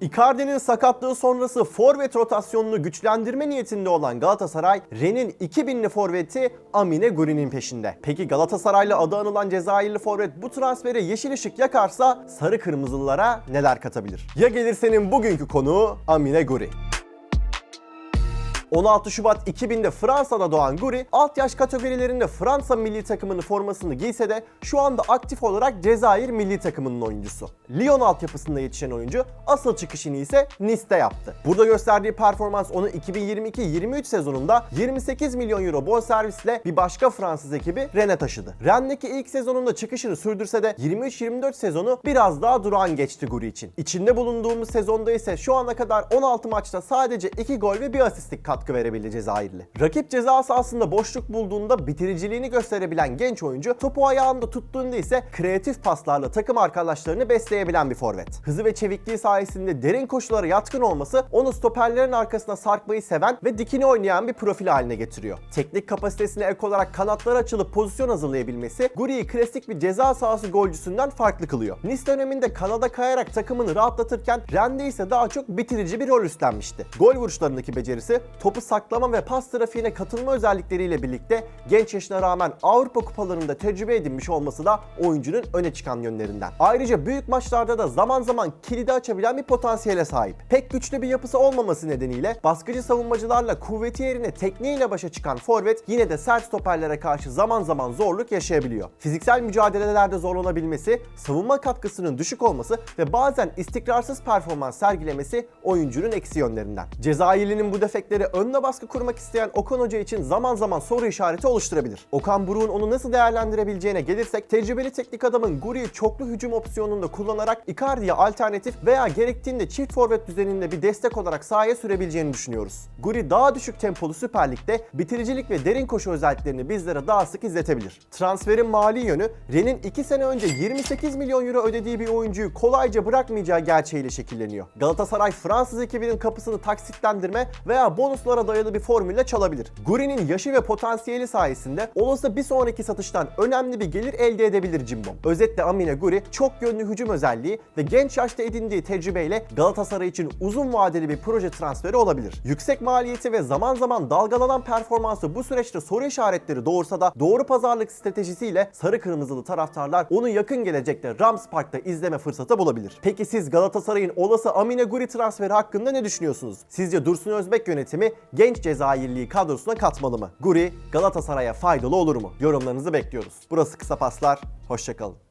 Icardi'nin sakatlığı sonrası forvet rotasyonunu güçlendirme niyetinde olan Galatasaray, Ren'in 2000'li forveti Amine Guri'nin peşinde. Peki Galatasaraylı adı anılan Cezayirli forvet bu transfere yeşil ışık yakarsa sarı kırmızılılara neler katabilir? Ya gelirsenin bugünkü konuğu Amine Guri. 16 Şubat 2000'de Fransa'da doğan Guri, alt yaş kategorilerinde Fransa milli takımının formasını giyse de şu anda aktif olarak Cezayir milli takımının oyuncusu. Lyon altyapısında yetişen oyuncu asıl çıkışını ise Nice'te yaptı. Burada gösterdiği performans onu 2022-23 sezonunda 28 milyon euro bonservisle bir başka Fransız ekibi Rennes'e taşıdı. Rennes'deki ilk sezonunda çıkışını sürdürse de 23-24 sezonu biraz daha durağan geçti Guri için. İçinde bulunduğumuz sezonda ise şu ana kadar 16 maçta sadece 2 gol ve 1 asistlik katkı verebildi Cezayirli. Rakip ceza sahasında boşluk bulduğunda bitiriciliğini gösterebilen genç oyuncu topu ayağında tuttuğunda ise kreatif paslarla takım arkadaşlarını besleyebilen bir forvet. Hızı ve çevikliği sayesinde derin koşulara yatkın olması onu stoperlerin arkasına sarkmayı seven ve dikini oynayan bir profil haline getiriyor. Teknik kapasitesine ek olarak kanatlara açılıp pozisyon hazırlayabilmesi Guri'yi klasik bir ceza sahası golcüsünden farklı kılıyor. Nice döneminde kanada kayarak takımını rahatlatırken Rende ise daha çok bitirici bir rol üstlenmişti. Gol vuruşlarındaki becerisi, topu saklama ve pas trafiğine katılma özellikleriyle birlikte genç yaşına rağmen Avrupa kupalarında tecrübe edinmiş olması da oyuncunun öne çıkan yönlerinden. Ayrıca büyük maçlarda da zaman zaman kilidi açabilen bir potansiyele sahip. Pek güçlü bir yapısı olmaması nedeniyle baskıcı savunmacılarla kuvveti yerine tekniğiyle başa çıkan forvet yine de sert stoperlere karşı zaman zaman zorluk yaşayabiliyor. Fiziksel mücadelelerde zorlanabilmesi, savunma katkısının düşük olması ve bazen istikrarsız performans sergilemesi oyuncunun eksi yönlerinden. Cezayirli'nin bu defekleri önüne baskı kurmak isteyen Okan Hoca için zaman zaman soru işareti oluşturabilir. Okan Buruk'un onu nasıl değerlendirebileceğine gelirsek tecrübeli teknik adamın Guri'yi çoklu hücum opsiyonunda kullanarak Icardi'ye alternatif veya gerektiğinde çift forvet düzeninde bir destek olarak sahaya sürebileceğini düşünüyoruz. Guri daha düşük tempolu Süper Lig'de bitiricilik ve derin koşu özelliklerini bizlere daha sık izletebilir. Transferin mali yönü Ren'in 2 sene önce 28 milyon euro ödediği bir oyuncuyu kolayca bırakmayacağı gerçeğiyle şekilleniyor. Galatasaray Fransız ekibinin kapısını taksitlendirme veya bonuslara dayalı bir formülle çalabilir. Guri'nin yaşı ve potansiyeli sayesinde olası bir sonraki satıştan önemli bir gelir elde edebilir Cimbom. Özetle Amine Guri çok yönlü hücum özelliği ve genç yaşta edindiği tecrübeyle Galatasaray için uzun vadeli bir proje transferi olabilir. Yüksek maliyeti ve zaman zaman dalgalanan performansı bu süreçte soru işaretleri doğursa da doğru pazarlık stratejisiyle sarı kırmızılı taraftarlar onu yakın gelecekte Rams Park'ta izleme fırsatı bulabilir. Peki siz Galatasaray'ın olası Amine Guri transferi hakkında ne düşünüyorsunuz? Sizce Dursun Özbek yönetimi genç Cezayirliği kadrosuna katmalı mı? Guri Galatasaray'a faydalı olur mu? Yorumlarınızı bekliyoruz. Burası Kısa Paslar, hoşçakalın.